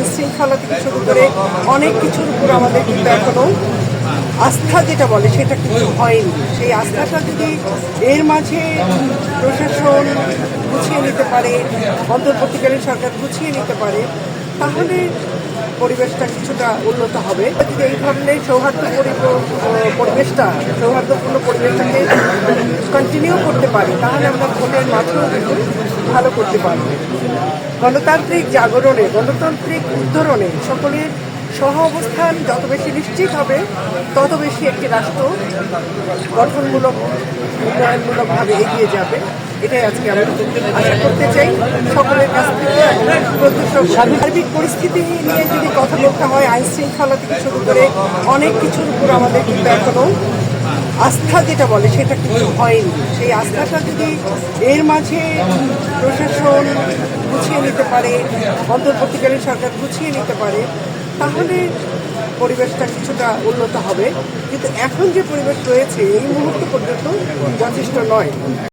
আইন শৃঙ্খলা থেকে শুরু করে অনেক কিছুর উপর আমাদের কিন্তু এখনও আস্থা যেটা বলে, সেটা কিন্তু হয়নি। সেই আস্থাটা যদি এর মাঝে প্রশাসন গুছিয়ে নিতে পারে, অন্তর্বর্তীকালীন সরকার গুছিয়ে নিতে পারে, তাহলে পরিবেশটা কিছুটা উন্নত হবে। যদি এই ধরনের সৌহার্দ্য পরি- পরিবেশটা, সৌহার্দ্যপূর্ণ পরিবেশটাকে কন্টিনিউ করতে পারি, তাহলে আমরা ভোটের মাধ্যমে কিন্তু ভালো করতে পারব। গণতান্ত্রিক জাগরণে, গণতান্ত্রিক উত্তরণে সকলের সহ অবস্থান যত বেশি নিশ্চিত হবে, তত বেশি একটি রাষ্ট্র গঠনমূলক, উন্নয়নমূলকভাবে এগিয়ে যাবে। এটাই আজকে আমি আশা করতে চাই। সকলের কাছ থেকে সার্বিক পরিস্থিতি নিয়ে যদি কথা বলতে হয় আইন শৃঙ্খলা থেকে শুরু করে অনেক কিছুর উপর আমাদের কিন্তু এখনও আস্থা যেটা বলে, সেটা কিন্তু হয়নি। সেই আস্থাটা যদি এর মাঝে প্রশাসন গুছিয়ে নিতে পারে, অন্তর্বর্তীকালীন সরকার গুছিয়ে নিতে পারে, তাহলে পরিবেশটা কিছুটা উন্নত হবে। কিন্তু এখন যে পরিবেশ রয়েছে, এই মুহূর্ত পর্যন্ত যথেষ্ট নয়।